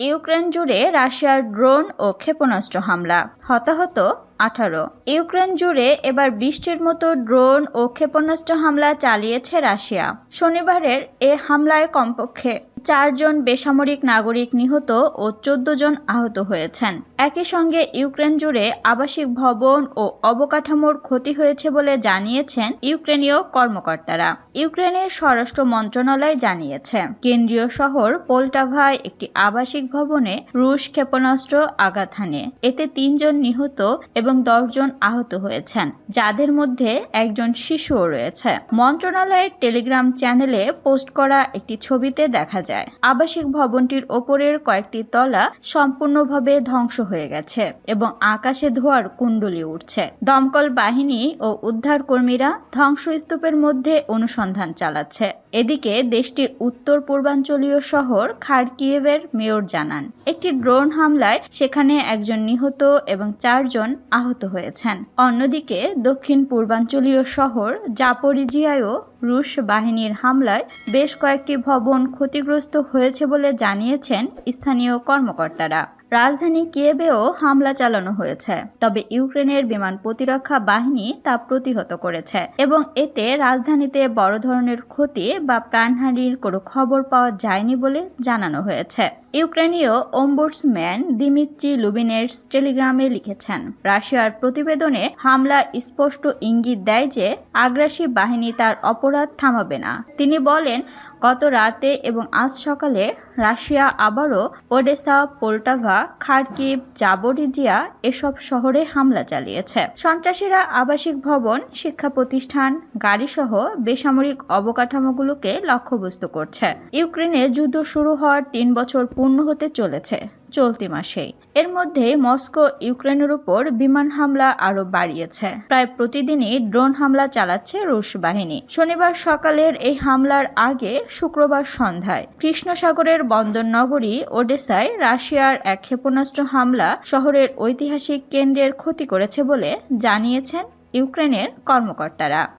Ukraine জুড়ে রাশিয়ার drone ও ক্ষেপণাস্ত্র হামলা। হতাহত আঠারো। ইউক্রেন জুড়ে এবার বৃষ্টির মতো ড্রোন ও ক্ষেপণাস্ত্র হামলা চালিয়েছে রাশিয়া। শনিবারের এ হামলায় কমপক্ষে চারজন বেসামরিক নাগরিক নিহত ও চোদ্দ জন আহত হয়েছেন। একই সঙ্গে ইউক্রেন জুড়ে আবাসিক ভবন ও অবকাঠামোর ক্ষতি হয়েছে বলে জানিয়েছেন ইউক্রেনীয় কর্মকর্তারা। ইউক্রেনের স্বরাষ্ট্র মন্ত্রণালয় জানিয়েছে, কেন্দ্রীয় শহর পোল্টাভায় একটি আবাসিক ভবনে রুশ ক্ষেপণাস্ত্র আঘাত হানে। এতে তিনজন নিহত এবং দশজন আহত হয়েছেন, যাদের মধ্যে একজন শিশুও রয়েছে। মন্ত্রণালয়ের টেলিগ্রাম চ্যানেলে পোস্ট করা একটি ছবিতে দেখা যায়। আবাসিক ভবনটির ওপরের কয়েকটি তলা সম্পূর্ণভাবে ধ্বংস হয়ে গেছে এবং আকাশে ধোয়ার কুণ্ডলি উঠছে। দমকল বাহিনী ও উদ্ধার কর্মীরা ধ্বংসস্তূপের মধ্যে অনুসন্ধান চালাচ্ছে। এদিকে দেশটির উত্তর পূর্বাঞ্চলীয় শহর খারকিয়েভের মেয়র জানান, একটি ড্রোন হামলায় সেখানে একজন নিহত এবং চারজন আহত হয়েছেন। অন্যদিকে দক্ষিণ পূর্বাঞ্চলীয় শহর জাপরিজিয়ায়ও রুশ বাহিনীর হামলায় বেশ কয়েকটি ভবন ক্ষতিগ্রস্ত হয়েছে বলে জানিয়েছেন স্থানীয় কর্মকর্তারা। রাজধানী কিয়েভেও হামলা চালানো হয়েছে, তবে ইউক্রেনের বিমান প্রতিরক্ষা বাহিনী তা প্রতিহত করেছে এবং এতে রাজধানীতে বড় ধরনের ক্ষতি বা প্রাণহানির কোনো খবর পাওয়া যায়নি বলে জানানো হয়েছে। ইউক্রেনীয় ওম্বুডসম্যান দিমিত্রি লুবিনের টেলিগ্রামে লিখেছেন, রাশিয়ার প্রতিবেদনে হামলা স্পষ্ট ইঙ্গিত দেয় যে আগ্রাসী বাহিনী তার অপরাধ থামাবে না। তিনি বলেন গত রাতে এবং আজ সকালে রাশিয়া আবারও ওডেসা, পোল্টাভা, খার্কিভ, জাবরিজিয়া এসব শহরে হামলা চালিয়েছে। সন্ত্রাসীরা আবাসিক ভবন শিক্ষা প্রতিষ্ঠান গাড়িসহ বেসামরিক অবকাঠামোগুলোকে লক্ষ্যবস্তু করছে। ইউক্রেনে যুদ্ধ শুরু হওয়ার তিন বছর পূর্ণ হতে চলেছে। চলতি মাসেই এর মধ্যে মস্কো, ইউক্রেনের উপর বিমান হামলা আরও বাড়িয়েছে। প্রায় প্রতিদিনই ড্রোন হামলা চালাচ্ছে রুশ বাহিনী। শনিবার সকালের এই হামলার আগে শুক্রবার সন্ধ্যায় কৃষ্ণ সাগরের বন্দর নগরী ওডেসায় রাশিয়ার এক ক্ষেপণাস্ত্র হামলা শহরের ঐতিহাসিক কেন্দ্রের ক্ষতি করেছে বলে জানিয়েছেন ইউক্রেনের কর্মকর্তারা।